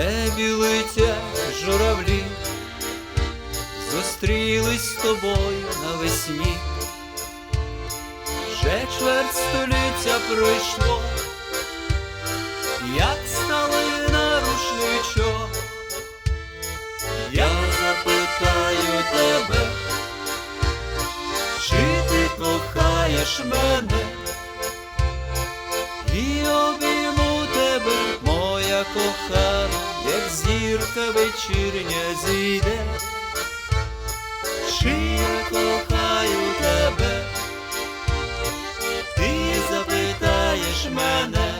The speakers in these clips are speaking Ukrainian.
небі летять журавлі, зустрілись з тобою навесні. Вже чверть століття пройшло, як стали на. Я запитаю тебе, чи ти кохаєш мене? Кохана, як зірка вечірня зійде. Я кохаю тебе? Ти запитаєш мене,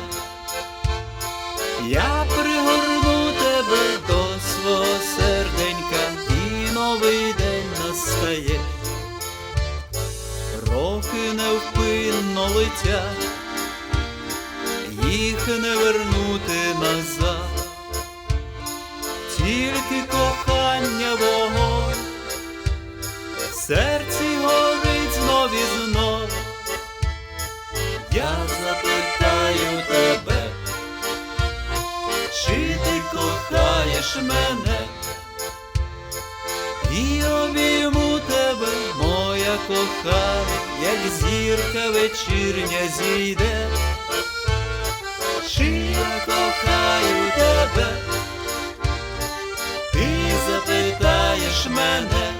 я пригорну тебе до свого серденька, і новий день настає. Роки невпинно летять, їх не вернути назад, тільки кохання вогонь, в серці горить знов і знов. Я запитаю тебе, чи ти кохаєш мене, і обійму тебе, моя кохана, як зірка вечірня зійде. Мене,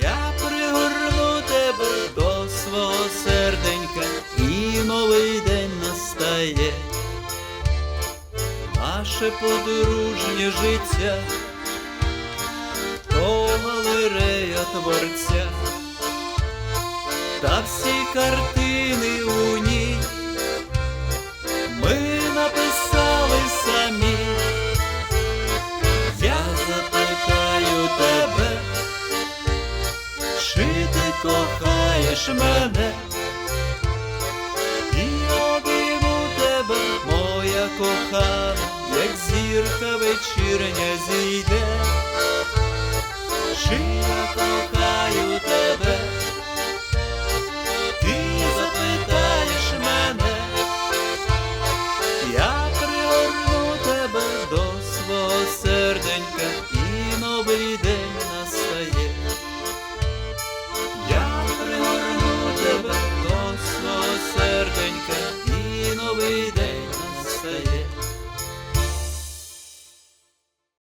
я пригорну тебе до свого серденька, і новий день настає. Наше подружнє життя, то галерея творця, та всі картини кохаєш мене? І обійму тебе, моя кохана, як зірка вечірня зійде. Тебе до свого